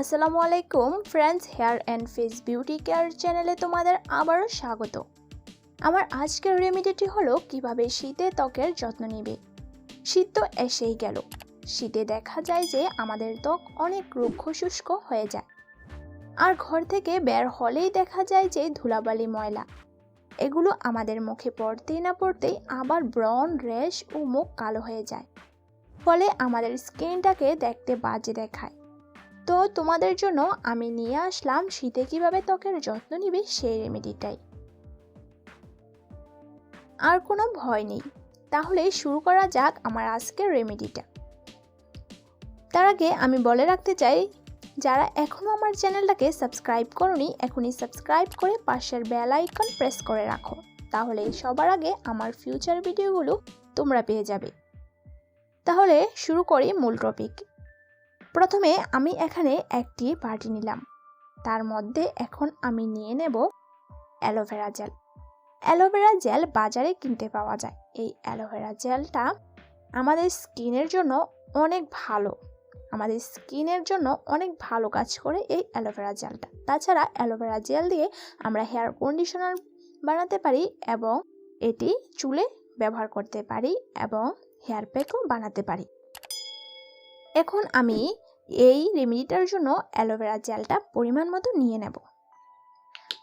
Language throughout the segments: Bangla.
আসসালামু আলাইকুম friends, hair and face beauty care চ্যানেলে তোমাদের আবারও স্বাগত। আমার আজকের রেমিডিটি হলো কীভাবে শীতে ত্বকের যত্ন নিবে। শীত তো এসেই গেল। শীতে দেখা যায় যে আমাদের ত্বক অনেক রুক্ষ শুষ্ক হয়ে যায়। আর ঘর থেকে বের হলেই দেখা যায় যে ধুলাবালি ময়লা। এগুলো আমাদের মুখে পড়তেই না পড়তেই আবার ব্রন র্যাশ ও মুখ কালো হয়ে যায়। ফলে আমাদের স্কিনটাকে দেখতে বাজে দেখায়। তো তোমাদের জন্য আমি নিয়ে আসলাম শীতে কীভাবে ত্বকের যত্ন নিবে সেই রেমেডিটাই আর কোনো ভয় নেই। তাহলে শুরু করা যাক আমার আজকের রেমেডিটা তার আগে আমি বলে রাখতে চাই, যারা এখনও আমার চ্যানেলটাকে সাবস্ক্রাইব করনি, এখনই সাবস্ক্রাইব করে পাশের বেল আইকন প্রেস করে রাখো। তাহলে সবার আগে আমার ফিউচার ভিডিওগুলো তোমরা পেয়ে যাবে। তাহলে শুরু করি মূল টপিক প্রথমে আমি এখানে একটি বাটি নিলাম। তার মধ্যে এখন আমি নিয়ে নেব অ্যালোভেরা জেল। অ্যালোভেরা জেল বাজারে কিনতে পাওয়া যায়। এই অ্যালোভেরা জেলটা আমাদের স্কিনের জন্য অনেক ভালো। আমাদের স্কিনের জন্য অনেক ভালো কাজ করে এই অ্যালোভেরা জেলটা। তাছাড়া অ্যালোভেরা জেল দিয়ে আমরা হেয়ার কন্ডিশনার বানাতে পারি এবং এটি চুলে ব্যবহার করতে পারি এবং হেয়ার প্যাকও বানাতে পারি। এখন আমি এই রেমেডিটার জন্য অ্যালোভেরা জেলটা পরিমাণ মতো নিয়ে নেব।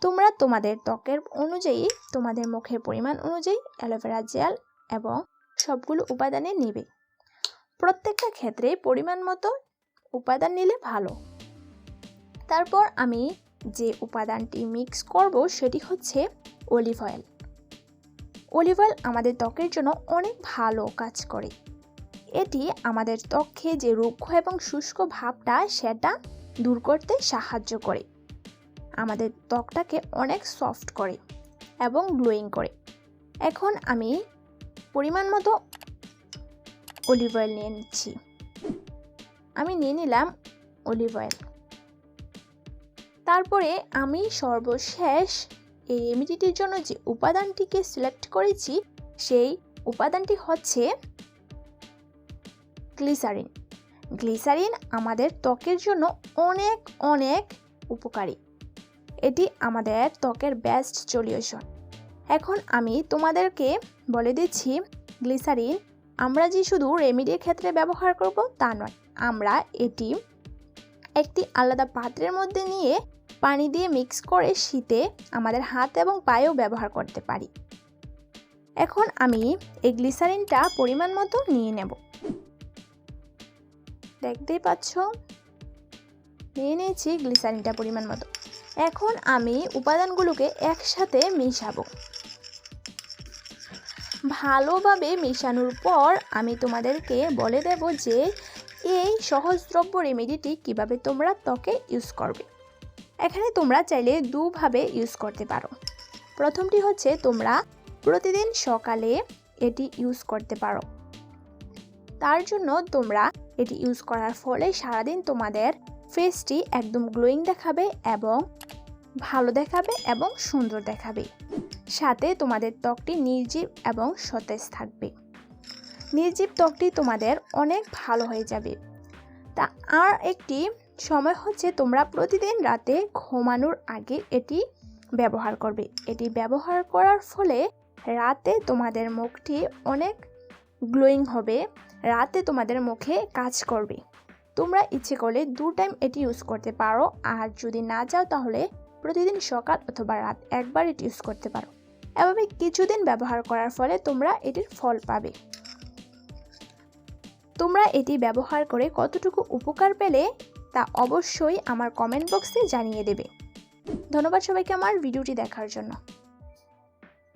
তোমরা তোমাদের ত্বকের অনুযায়ী, তোমাদের মুখের পরিমাণ অনুযায়ী অ্যালোভেরা জেল এবং সবগুলো উপাদানে নেবে। প্রত্যেকটা ক্ষেত্রে পরিমাণ মতো উপাদান নিলে ভালো। তারপর আমি যে উপাদানটি মিক্স করব সেটি হচ্ছে অলিভ অয়েল অলিভ অয়েল আমাদের ত্বকের জন্য অনেক ভালো কাজ করে। এটি আমাদের ত্বকে যে রুক্ষ এবং শুষ্ক ভাবটা সেটা দূর করতে সাহায্য করে। আমাদের ত্বকটাকে অনেক সফট করে এবং গ্লোয়িং করে। এখন আমি পরিমাণ মতো অলিভ অয়েল নিয়ে নিচ্ছি। আমি নিয়ে নিলাম অলিভ অয়েল তারপরে আমি সর্বশেষ এই রেমিডিটির জন্য যে উপাদানটিকে সিলেক্ট করেছি, সেই উপাদানটি হচ্ছে গ্লিসারিন। গ্লিসারিন আমাদের ত্বকের জন্য অনেক অনেক উপকারী। এটি আমাদের ত্বকের বেস্ট সলিউশন এখন আমি তোমাদেরকে বলে দিচ্ছি, গ্লিসারিন আমরা যে শুধু রেমিডির ক্ষেত্রে ব্যবহার করব তা নয়, আমরা এটি একটি আলাদা পাত্রের মধ্যে নিয়ে পানি দিয়ে মিক্স করে শীতে আমাদের হাত এবং পায়েও ব্যবহার করতে পারি। এখন আমি এই গ্লিসারিনটা পরিমাণ মতো নিয়ে নেব। দেখতেই পাচ্ছ? নিয়ে নিয়েছি গ্লিসারিনটা পরিমাণ মতো। এখন আমি উপাদানগুলোকে একসাথে মিশাবো। ভালোভাবে মেশানোর পর আমি তোমাদেরকে বলে দেব যে এই সহজদ্রব্য রেমেডিটি কীভাবে তোমরা ত্বকে ইউজ করবে। এখানে তোমরা চাইলে দুভাবে ইউজ করতে পারো। প্রথমটি হচ্ছে তোমরা প্রতিদিন সকালে এটি ইউজ করতে পারো। তার জন্য তোমরা এটি ইউজ করার ফলে সারাদিন তোমাদের ফেসটি একদম গ্লোয়িং দেখাবে এবং ভালো দেখাবে এবং সুন্দর দেখাবে। সাথে তোমাদের ত্বকটি নির্জীব এবং সতেজ থাকবে। নির্জীব ত্বকটি তোমাদের অনেক ভালো হয়ে যাবে। তা আর একটি সময় হচ্ছে তোমরা প্রতিদিন রাতে ঘুমানোর আগে এটি ব্যবহার করবে। এটি ব্যবহার করার ফলে রাতে তোমাদের মুখটি অনেক গ্লোয়িং হবে, রাতে তোমাদের মুখে কাজ করবে। তোমরা ইচ্ছে করলে দু টাইম এটি ইউজ করতে পারো, আর যদি না চাও তাহলে প্রতিদিন সকাল অথবা রাত একবার এটি ইউজ করতে পারো। এভাবে কিছুদিন ব্যবহার করার ফলে তোমরা এটির ফল পাবে। তোমরা এটি ব্যবহার করে কতটুকু উপকার পেলে তা অবশ্যই আমার কমেন্ট বক্সে জানিয়ে দেবে। ধন্যবাদ সবাইকে আমার ভিডিওটি দেখার জন্য।